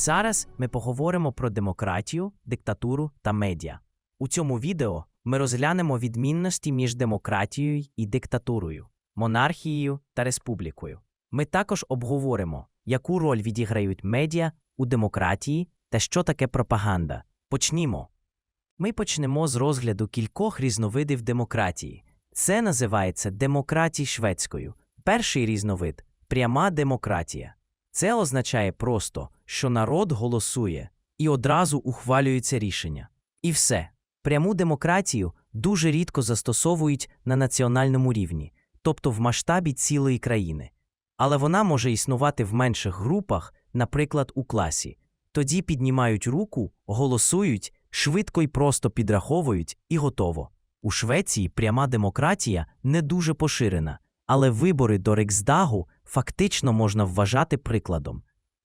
Зараз ми поговоримо про демократію, диктатуру та медіа. У цьому відео ми розглянемо відмінності між демократією і диктатурою, монархією та республікою. Ми також обговоримо, яку роль відіграють медіа у демократії та що таке пропаганда. Почнімо. Ми почнемо з розгляду кількох різновидів демократії. Це називається демократії шведською. Перший різновид пряма демократія. Це означає просто, що народ голосує і одразу ухвалюється рішення. І все. Пряму демократію дуже рідко застосовують на національному рівні, тобто в масштабі цілої країни. Але вона може існувати в менших групах, наприклад, у класі. Тоді піднімають руку, голосують, швидко й просто підраховують і готово. У Швеції пряма демократія не дуже поширена, але вибори до Риксдагу фактично можна вважати прикладом.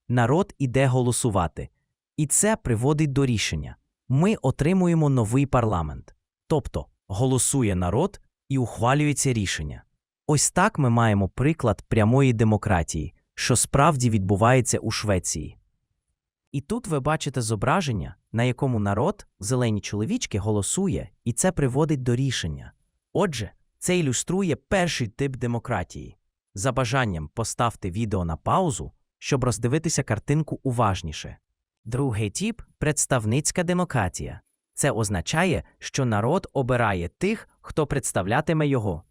Народ іде голосувати, і це приводить до рішення. Ми отримуємо новий парламент. Тобто голосує народ і ухвалюється рішення. Ось так ми маємо приклад прямої демократії, що справді відбувається у Швеції. І тут ви бачите зображення, на якому народ, зелені чоловічки, голосує, і це приводить до рішення. Отже, це ілюструє перший тип демократії. За бажанням поставте відео на паузу, щоб роздивитися картинку уважніше. Другий тип представницька демократія. Це означає, що народ обирає тих, хто представлятиме його.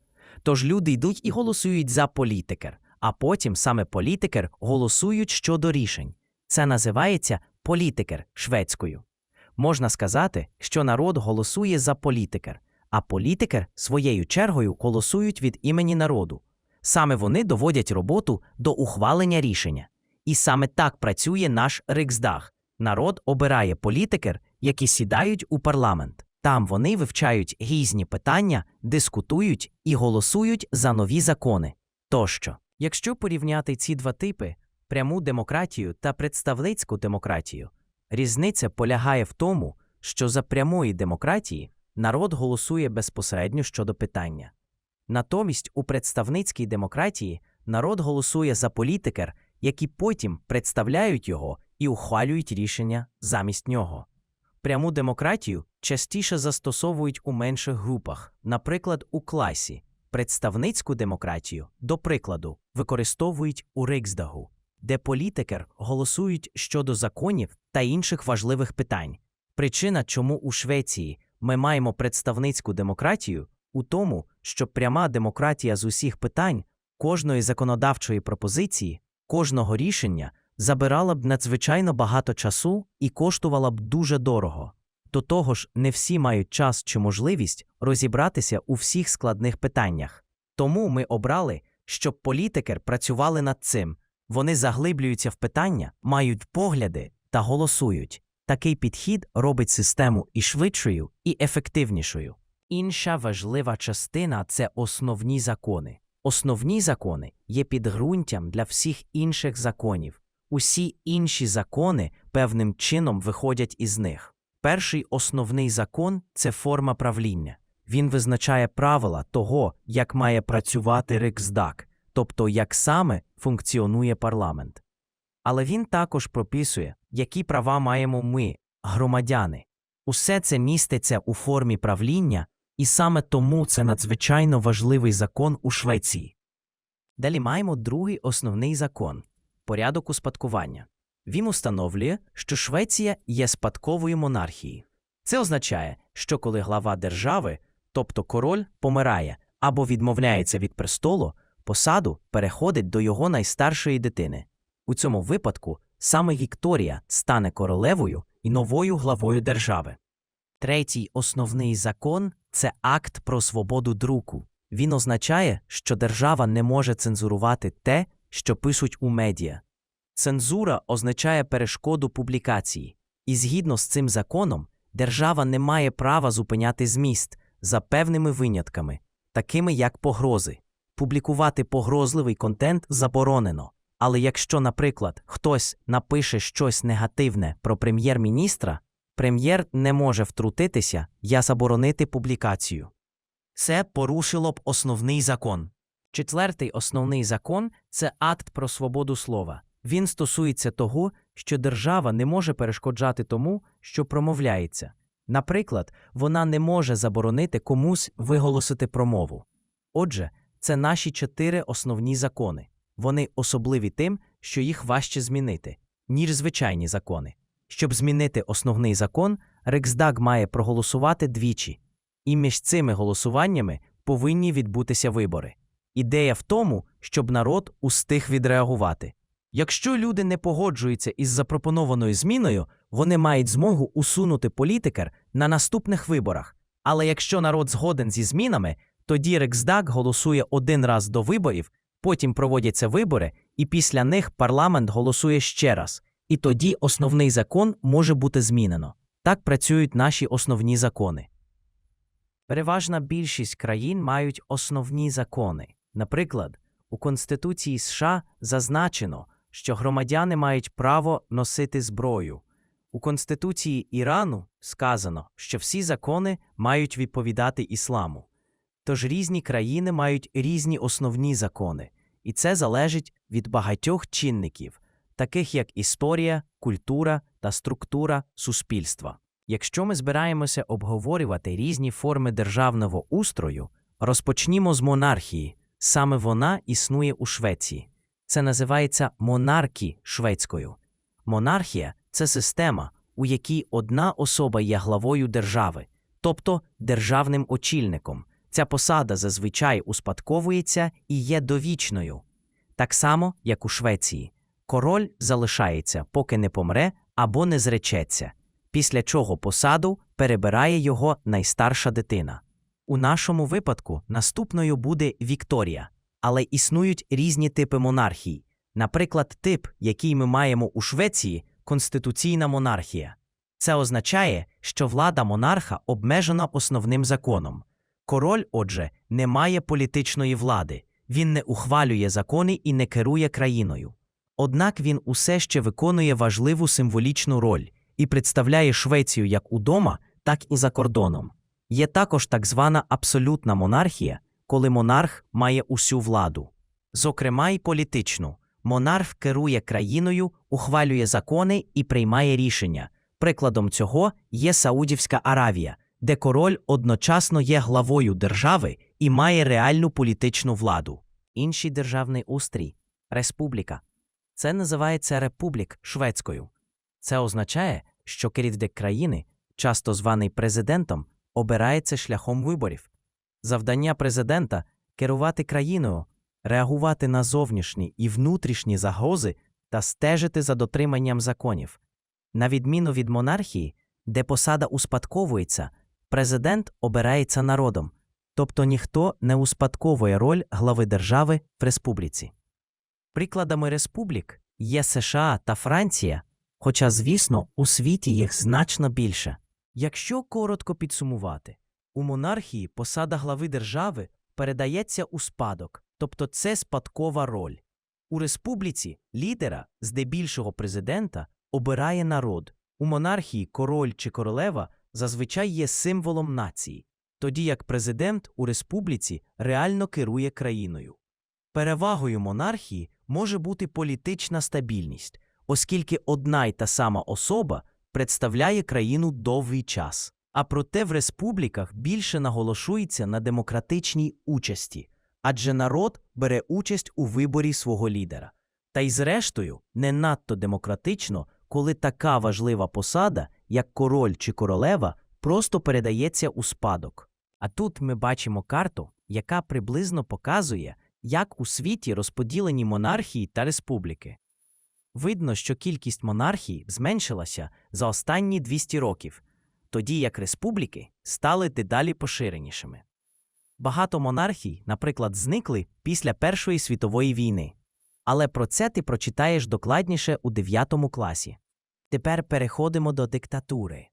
Тож люди йдуть і голосують за політикер, а потім саме політикер голосують щодо рішень. Це називається політикер шведською. Можна сказати, що народ голосує за політикер, а політикер своєю чергою голосують від імені народу. Саме вони доводять роботу до ухвалення рішення. І саме так працює наш Риксдаг. Народ обирає політикер, які сідають у парламент. Там вони вивчають різні питання, дискутують і голосують за нові закони. Тощо, якщо порівняти ці два типи пряму демократію та представницьку демократію, різниця полягає в тому, що за прямої демократії народ голосує безпосередньо щодо питання. Натомість у представницькій демократії народ голосує за політикер, які потім представляють його і ухвалюють рішення замість нього. Пряму демократію частіше застосовують у менших групах, наприклад, у класі. Представницьку демократію, до прикладу, використовують у Риксдагу, де політикер голосують щодо законів та інших важливих питань. Причина, чому у Швеції ми маємо представницьку демократію, у тому, що пряма демократія з усіх питань, кожної законодавчої пропозиції, кожного рішення забирала б надзвичайно багато часу і коштувала б дуже дорого. До того ж, не всі мають час чи можливість розібратися у всіх складних питаннях. Тому ми обрали, щоб політикер працювали над цим. Вони заглиблюються в питання, мають погляди та голосують. Такий підхід робить систему і швидшою, і ефективнішою. Інша важлива частина це основні закони. Основні закони є підґрунтям для всіх інших законів. Усі інші закони певним чином виходять із них. Перший основний закон це форма правління. Він визначає правила того, як має працювати Риксдаг, тобто як саме функціонує парламент. Але він також прописує, які права маємо ми, громадяни. Усе це міститься у формі правління, і саме тому це надзвичайно важливий закон у Швеції. Далі маємо другий основний закон порядок успадкування. Він установлює, що Швеція є спадковою монархією. Це означає, що коли глава держави, тобто король, помирає або відмовляється від престолу, посаду переходить до його найстаршої дитини. У цьому випадку саме Вікторія стане королевою і новою главою держави. Третій основний закон це акт про свободу друку. Він означає, що держава не може цензурувати те, що пишуть у медіа. Цензура означає перешкоду публікації, і згідно з цим законом, держава не має права зупиняти зміст за певними винятками, такими як погрози. Публікувати погрозливий контент заборонено. Але якщо, наприклад, хтось напише щось негативне про прем'єр-міністра, прем'єр не може втрутитися я заборонити публікацію. Це порушило б основний закон. Четвертий основний закон це акт про свободу слова. Він стосується того, що держава не може перешкоджати тому, що промовляється. Наприклад, вона не може заборонити комусь виголосити промову. Отже, це наші чотири основні закони. Вони особливі тим, що їх важче змінити, ніж звичайні закони. Щоб змінити основний закон, Риксдаг має проголосувати двічі, і між цими голосуваннями повинні відбутися вибори. Ідея в тому, щоб народ устиг відреагувати. Якщо люди не погоджуються із запропонованою зміною, вони мають змогу усунути політикер на наступних виборах. Але якщо народ згоден зі змінами, тоді Риксдаг голосує один раз до виборів, потім проводяться вибори, і після них парламент голосує ще раз. І тоді основний закон може бути змінено. Так працюють наші основні закони. Переважна більшість країн мають основні закони. Наприклад, у Конституції США зазначено, що громадяни мають право носити зброю. У Конституції Ірану сказано, що всі закони мають відповідати ісламу. Тож різні країни мають різні основні закони, і це залежить від багатьох чинників, таких як історія, культура та структура суспільства. Якщо ми збираємося обговорювати різні форми державного устрою, розпочнімо з монархії. Саме вона існує у Швеції. Це називається монаркі шведською. Монархія це система, у якій одна особа є главою держави, тобто державним очільником. Ця посада зазвичай успадковується і є довічною. Так само, як у Швеції. Король залишається, поки не помре або не зречеться, після чого посаду перебирає його найстарша дитина. У нашому випадку наступною буде Вікторія, але існують різні типи монархій. Наприклад, тип, який ми маємо у Швеції конституційна монархія. Це означає, що влада монарха обмежена основним законом. Король, отже, не має політичної влади, він не ухвалює закони і не керує країною. Однак він усе ще виконує важливу символічну роль і представляє Швецію як удома, так і за кордоном. Є також так звана абсолютна монархія, коли монарх має усю владу. Зокрема, й політичну. Монарх керує країною, ухвалює закони і приймає рішення. Прикладом цього є Саудівська Аравія, де король одночасно є главою держави і має реальну політичну владу. Інший державний устрій республіка. Це називається републік шведською. Це означає, що керівник країни, часто званий президентом, обирається шляхом виборів. Завдання президента керувати країною, реагувати на зовнішні і внутрішні загрози та стежити за дотриманням законів. На відміну від монархії, де посада успадковується, президент обирається народом, тобто ніхто не успадковує роль глави держави в республіці. Прикладами республік є США та Франція, хоча, звісно, у світі їх значно більше. Якщо коротко підсумувати, у монархії посада глави держави передається у спадок, тобто це спадкова роль. У республіці лідера, здебільшого президента, обирає народ. У монархії король чи королева зазвичай є символом нації, тоді як президент у республіці реально керує країною. Перевагою монархії може бути політична стабільність, оскільки одна й та сама особа представляє країну довгий час. А проте в республіках більше наголошується на демократичній участі, адже народ бере участь у виборі свого лідера. Та й зрештою не надто демократично, коли така важлива посада, як король чи королева, просто передається у спадок. А тут ми бачимо карту, яка приблизно показує, як у світі розподілені монархії та республіки. Видно, що кількість монархій зменшилася за останні 200 років, тоді як республіки стали дедалі поширенішими. Багато монархій, наприклад, зникли після Першої світової війни. Але про це ти прочитаєш докладніше у 9 класі. Тепер переходимо до диктатури.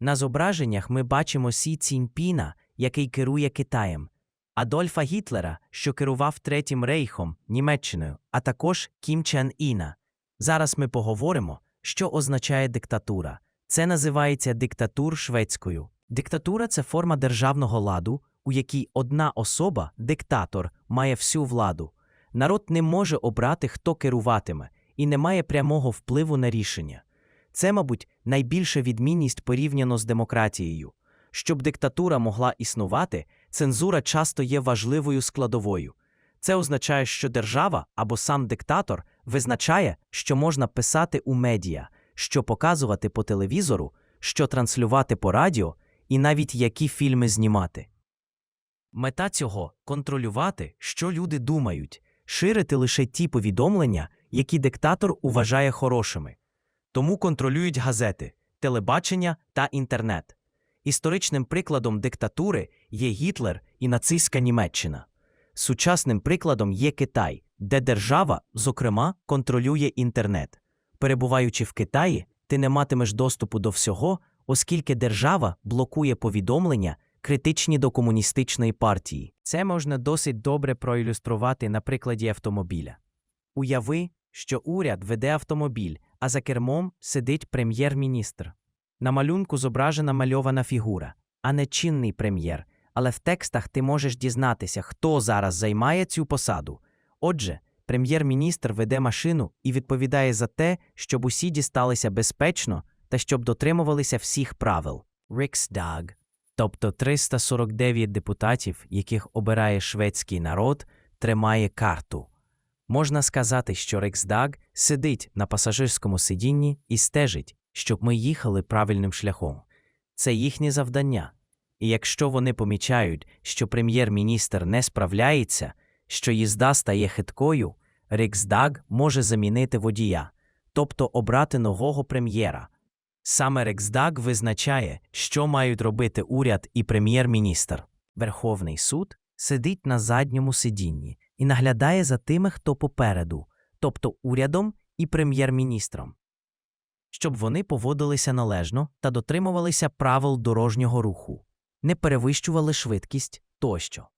На зображеннях ми бачимо Сі Ціньпіна, який керує Китаєм, Адольфа Гітлера, що керував Третім рейхом, Німеччиною, а також Кім Чен Іна. Зараз ми поговоримо, що означає диктатура. Це називається диктатур шведською. Диктатура це форма державного ладу, у якій одна особа, диктатор, має всю владу. Народ не може обрати, хто керуватиме, і не має прямого впливу на рішення. Це, мабуть, найбільша відмінність порівняно з демократією. Щоб диктатура могла існувати, цензура часто є важливою складовою. Це означає, що держава або сам диктатор визначає, що можна писати у медіа, що показувати по телевізору, що транслювати по радіо і навіть які фільми знімати. Мета цього контролювати, що люди думають, ширити лише ті повідомлення, які диктатор вважає хорошими. Тому контролюють газети, телебачення та інтернет. Історичним прикладом диктатури є Гітлер і нацистська Німеччина. Сучасним прикладом є Китай, де держава, зокрема, контролює інтернет. Перебуваючи в Китаї, ти не матимеш доступу до всього, оскільки держава блокує повідомлення, критичні до комуністичної партії. Це можна досить добре проілюструвати на прикладі автомобіля. Уяви, що уряд веде автомобіль, а за кермом сидить прем'єр-міністр. На малюнку зображена мальована фігура, а не чинний прем'єр, але в текстах ти можеш дізнатися, хто зараз займає цю посаду. Отже, прем'єр-міністр веде машину і відповідає за те, щоб усі дісталися безпечно та щоб дотримувалися всіх правил. Riksdag, тобто 349 депутатів, яких обирає шведський народ, тримає карту. Можна сказати, що Риксдаг сидить на пасажирському сидінні і стежить, щоб ми їхали правильним шляхом. Це їхнє завдання. І якщо вони помічають, що прем'єр-міністр не справляється, що їзда стає хиткою, Риксдаг може замінити водія, тобто обрати нового прем'єра. Саме Риксдаг визначає, що мають робити уряд і прем'єр-міністр. Верховний суд сидить на задньому сидінні і наглядає за тими, хто попереду, тобто урядом і прем'єр-міністром, щоб вони поводилися належно та дотримувалися правил дорожнього руху, не перевищували швидкість тощо.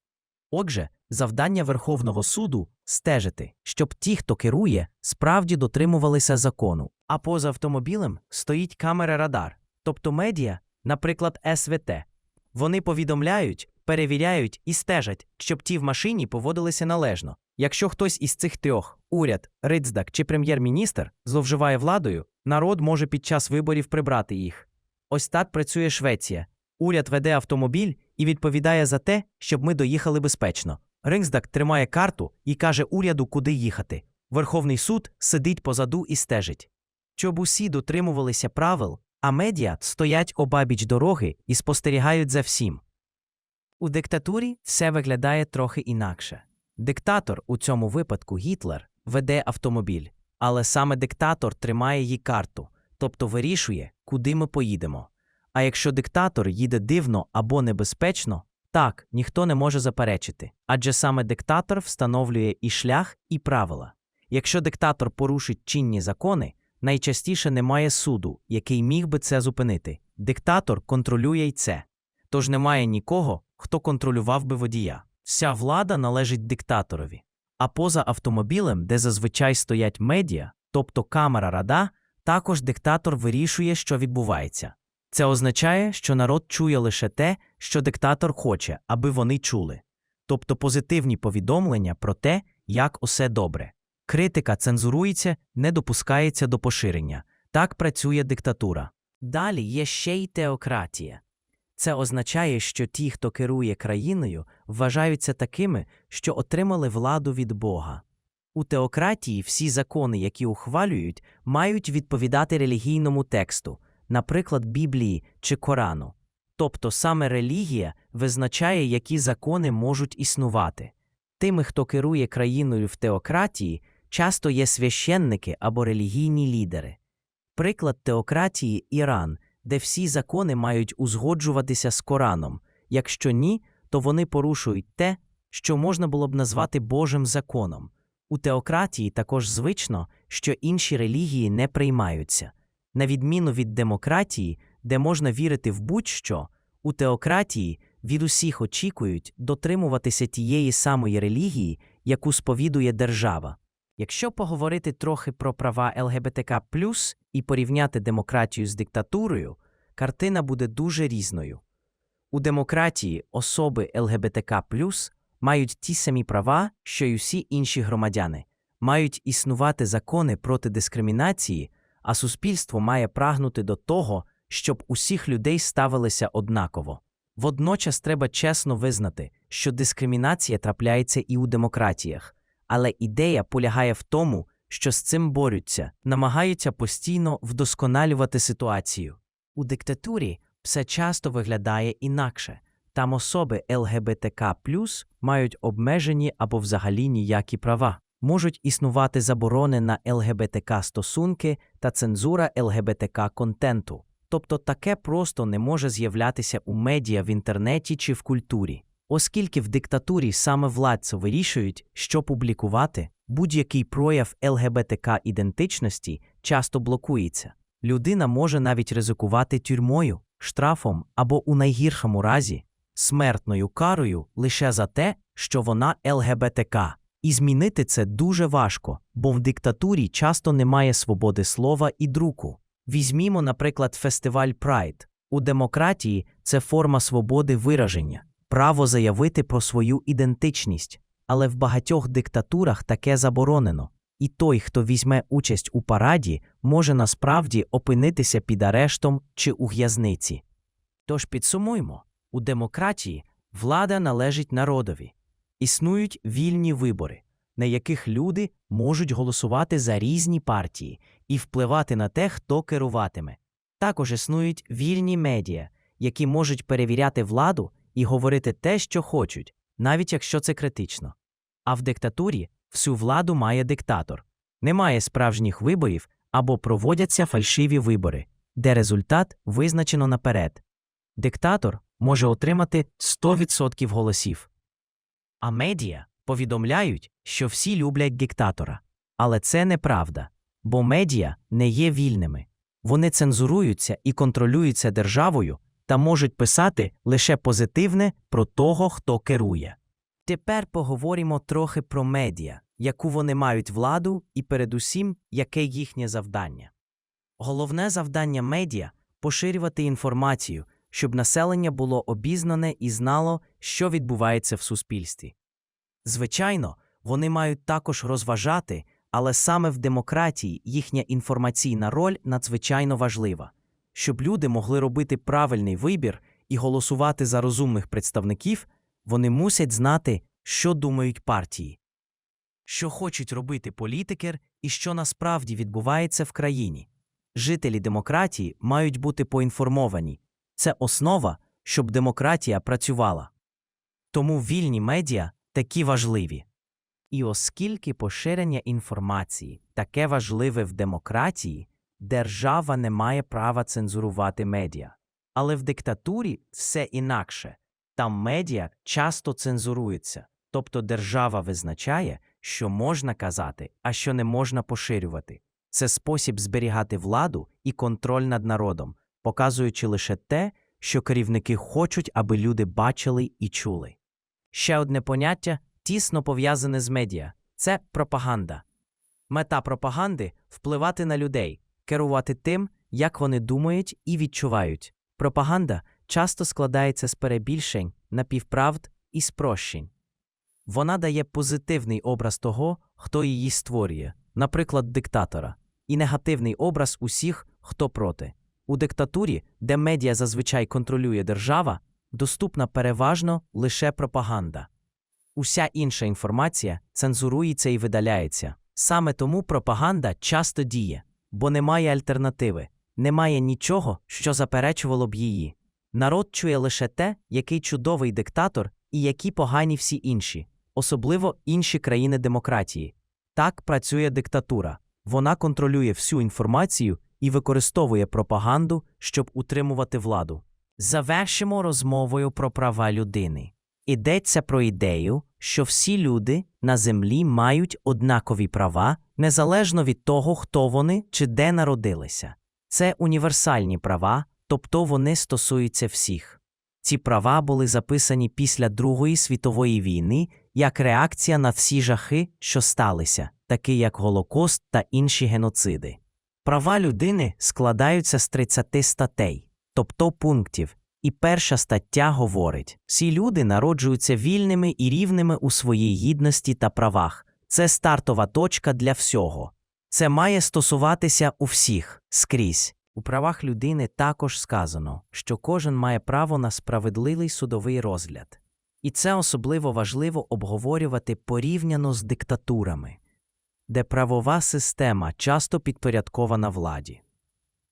Отже, завдання Верховного суду стежити, щоб ті, хто керує, справді дотримувалися закону. А поза автомобілем стоїть камера радар, тобто медіа, наприклад, СВТ. Вони повідомляють, перевіряють і стежать, щоб ті в машині поводилися належно. Якщо хтось із цих трьох уряд, Рицдак чи прем'єр-міністр зловживає владою, народ може під час виборів прибрати їх. Ось так працює Швеція. Уряд веде автомобіль і відповідає за те, щоб ми доїхали безпечно. Ринсдак тримає карту і каже уряду, куди їхати. Верховний суд сидить позаду і стежить. Щоб усі дотримувалися правил, а медіа стоять обабіч дороги і спостерігають за всім. У диктатурі все виглядає трохи інакше. Диктатор, у цьому випадку Гітлер, веде автомобіль, але саме диктатор тримає її карту, тобто вирішує, куди ми поїдемо. А якщо диктатор їде дивно або небезпечно, так, ніхто не може заперечити, адже саме диктатор встановлює і шлях, і правила. Якщо диктатор порушить чинні закони, найчастіше немає суду, який міг би це зупинити. Диктатор контролює й це. Тож немає нікого, хто контролював би водія. Вся влада належить диктаторові. А поза автомобілем, де зазвичай стоять медіа, тобто камера рада, також диктатор вирішує, що відбувається. Це означає, що народ чує лише те, що диктатор хоче, аби вони чули, тобто позитивні повідомлення про те, як усе добре. Критика цензурується, не допускається до поширення. Так працює диктатура. Далі є ще й теократія. Це означає, що ті, хто керує країною, вважаються такими, що отримали владу від Бога. У теократії всі закони, які ухвалюють, мають відповідати релігійному тексту, наприклад, Біблії чи Корану. Тобто саме релігія визначає, які закони можуть існувати. Тими, хто керує країною в теократії, часто є священники або релігійні лідери. Приклад теократії Іран, де всі закони мають узгоджуватися з Кораном. Якщо ні, то вони порушують те, що можна було б назвати Божим законом. У теократії також звично, що інші релігії не приймаються. На відміну від демократії, де можна вірити в будь-що, у теократії від усіх очікують дотримуватися тієї самої релігії, яку сповідує держава. Якщо поговорити трохи про права ЛГБТК і порівняти демократію з диктатурою, картина буде дуже різною. У демократії особи ЛГБТК мають ті самі права, що й усі інші громадяни, мають існувати закони проти дискримінації, а суспільство має прагнути до того, щоб усіх людей ставилися однаково. Водночас треба чесно визнати, що дискримінація трапляється і у демократіях, але ідея полягає в тому, що з цим борються, намагаються постійно вдосконалювати ситуацію. У диктатурі все часто виглядає інакше. Там особи ЛГБТК мають обмежені або взагалі ніякі права. Можуть існувати заборони на ЛГБТК стосунки та цензура ЛГБТК контенту. Тобто таке просто не може з'являтися у медіа в інтернеті чи в культурі. Оскільки в диктатурі саме владці вирішують, що публікувати, будь-який прояв ЛГБТК ідентичності часто блокується. Людина може навіть ризикувати тюрмою, штрафом або у найгіршому разі смертною карою лише за те, що вона ЛГБТК. І змінити це дуже важко, бо в диктатурі часто немає свободи слова і друку. Візьмімо, наприклад, фестиваль Прайд. У демократії це форма свободи вираження, право заявити про свою ідентичність, але в багатьох диктатурах таке заборонено. І той, хто візьме участь у параді, може насправді опинитися під арештом чи у в'язниці. Тож підсумуймо у демократії влада належить народові. Існують вільні вибори, на яких люди можуть голосувати за різні партії і впливати на те, хто керуватиме. Також існують вільні медіа, які можуть перевіряти владу і говорити те, що хочуть, навіть якщо це критично. А в диктатурі всю владу має диктатор. Немає справжніх виборів або проводяться фальшиві вибори, де результат визначено наперед. Диктатор може отримати 100% голосів. А медіа повідомляють, що всі люблять диктатора. Але це неправда, бо медіа не є вільними. Вони цензуруються і контролюються державою та можуть писати лише позитивне про того, хто керує. Тепер поговоримо трохи про медіа, яку вони мають владу і передусім, яке їхнє завдання. Головне завдання медіа поширювати інформацію, щоб населення було обізнане і знало, що відбувається в суспільстві. Звичайно, вони мають також розважати, але саме в демократії їхня інформаційна роль надзвичайно важлива, щоб люди могли робити правильний вибір і голосувати за розумних представників, вони мусять знати, що думають партії, що хочуть робити політикер і що насправді відбувається в країні. Жителі демократії мають бути поінформовані. Це основа, щоб демократія працювала. Тому вільні медіа такі важливі. І оскільки поширення інформації таке важливе в демократії, держава не має права цензурувати медіа. Але в диктатурі все інакше там медіа часто цензуруються, тобто держава визначає, що можна казати, а що не можна поширювати. Це спосіб зберігати владу і контроль над народом, показуючи лише те, що керівники хочуть, аби люди бачили і чули. Ще одне поняття тісно пов'язане з медіа це пропаганда. Мета пропаганди впливати на людей, керувати тим, як вони думають і відчувають. Пропаганда часто складається з перебільшень, напівправд і спрощень. Вона дає позитивний образ того, хто її створює, наприклад, диктатора, і негативний образ усіх, хто проти. У диктатурі, де медіа зазвичай контролює держава, доступна переважно лише пропаганда. Уся інша інформація цензурується і видаляється. Саме тому пропаганда часто діє, бо немає альтернативи, немає нічого, що заперечувало б її. Народ чує лише те, який чудовий диктатор і які погані всі інші, особливо інші країни демократії. Так працює диктатура. Вона контролює всю інформацію і використовує пропаганду, щоб утримувати владу. Завершимо розмовою про права людини. Йдеться про ідею, що всі люди на землі мають однакові права, незалежно від того, хто вони чи де народилися. Це універсальні права, тобто вони стосуються всіх. Ці права були записані після Другої світової війни як реакція на всі жахи, що сталися, такі як Голокост та інші геноциди. Права людини складаються з 30 статей, тобто пунктів, і перша стаття говорить: всі люди народжуються вільними і рівними у своїй гідності та правах, це стартова точка для всього. Це має стосуватися у всіх скрізь. У правах людини також сказано, що кожен має право на справедливий судовий розгляд. І це особливо важливо обговорювати порівняно з диктатурами, де правова система часто підпорядкована владі.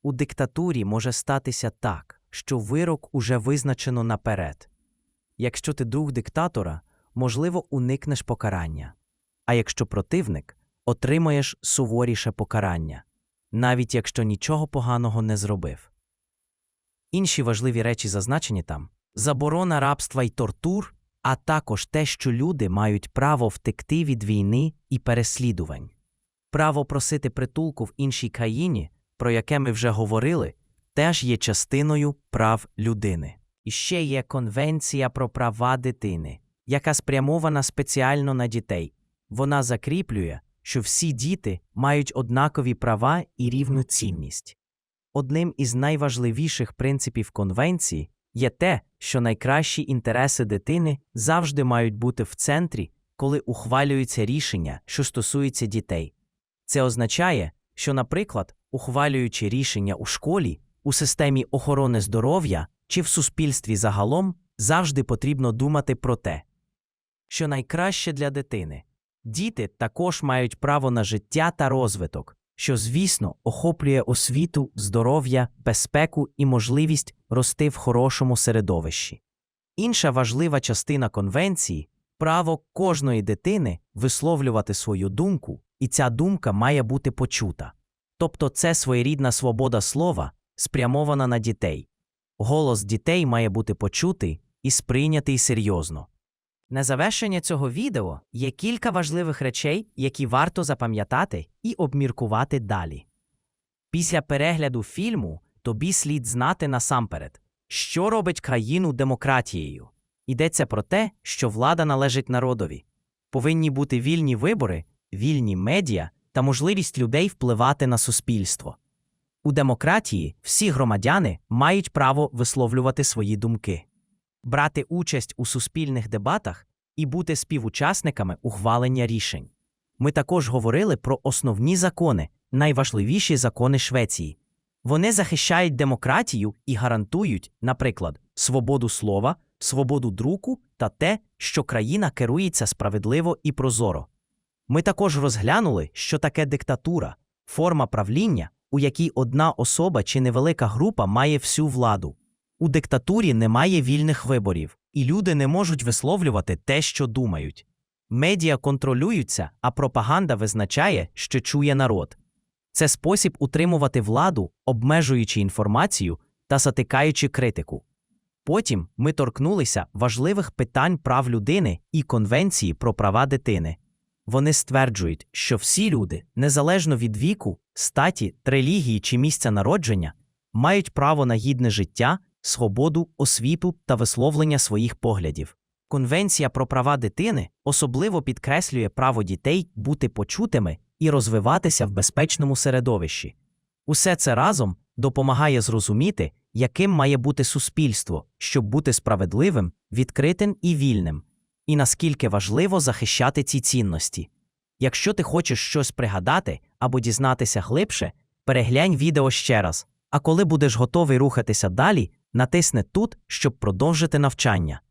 У диктатурі може статися так, що вирок уже визначено наперед. Якщо ти друг диктатора, можливо, уникнеш покарання, а якщо противник, отримаєш суворіше покарання, навіть якщо нічого поганого не зробив. Інші важливі речі зазначені там заборона рабства й тортур, а також те, що люди мають право втекти від війни і переслідувань. Право просити притулку в іншій країні, про яке ми вже говорили, теж є частиною прав людини. І ще є Конвенція про права дитини, яка спрямована спеціально на дітей. Вона закріплює, що всі діти мають однакові права і рівну цінність. Одним із найважливіших принципів конвенції є те, що найкращі інтереси дитини завжди мають бути в центрі, коли ухвалюються рішення, що стосуються дітей. Це означає, що, наприклад, ухвалюючи рішення у школі, у системі охорони здоров'я чи в суспільстві загалом, завжди потрібно думати про те, що найкраще для дитини. Діти також мають право на життя та розвиток, що, звісно, охоплює освіту, здоров'я, безпеку і можливість рости в хорошому середовищі. Інша важлива частина конвенції право кожної дитини висловлювати свою думку, і ця думка має бути почута. Тобто це своєрідна свобода слова, спрямована на дітей. Голос дітей має бути почутий і сприйнятий серйозно. На завершення цього відео є кілька важливих речей, які варто запам'ятати і обміркувати далі. Після перегляду фільму тобі слід знати насамперед, що робить країну демократією. Йдеться про те, що влада належить народові. Повинні бути вільні вибори, вільні медіа та можливість людей впливати на суспільство. У демократії всі громадяни мають право висловлювати свої думки, брати участь у суспільних дебатах і бути співучасниками ухвалення рішень. Ми також говорили про основні закони, найважливіші закони Швеції. Вони захищають демократію і гарантують, наприклад, свободу слова, свободу друку та те, що країна керується справедливо і прозоро. Ми також розглянули, що таке диктатура, форма правління, у якій одна особа чи невелика група має всю владу. У диктатурі немає вільних виборів, і люди не можуть висловлювати те, що думають. Медіа контролюються, а пропаганда визначає, що чує народ. Це спосіб утримувати владу, обмежуючи інформацію та затикаючи критику. Потім ми торкнулися важливих питань прав людини і Конвенції про права дитини. Вони стверджують, що всі люди, незалежно від віку, статі, релігії чи місця народження, мають право на гідне життя, свободу, освіту та висловлення своїх поглядів. Конвенція про права дитини особливо підкреслює право дітей бути почутими і розвиватися в безпечному середовищі. Усе це разом допомагає зрозуміти, яким має бути суспільство, щоб бути справедливим, відкритим і вільним, і наскільки важливо захищати ці цінності. Якщо ти хочеш щось пригадати або дізнатися глибше, переглянь відео ще раз, а коли будеш готовий рухатися далі, натисни тут, щоб продовжити навчання.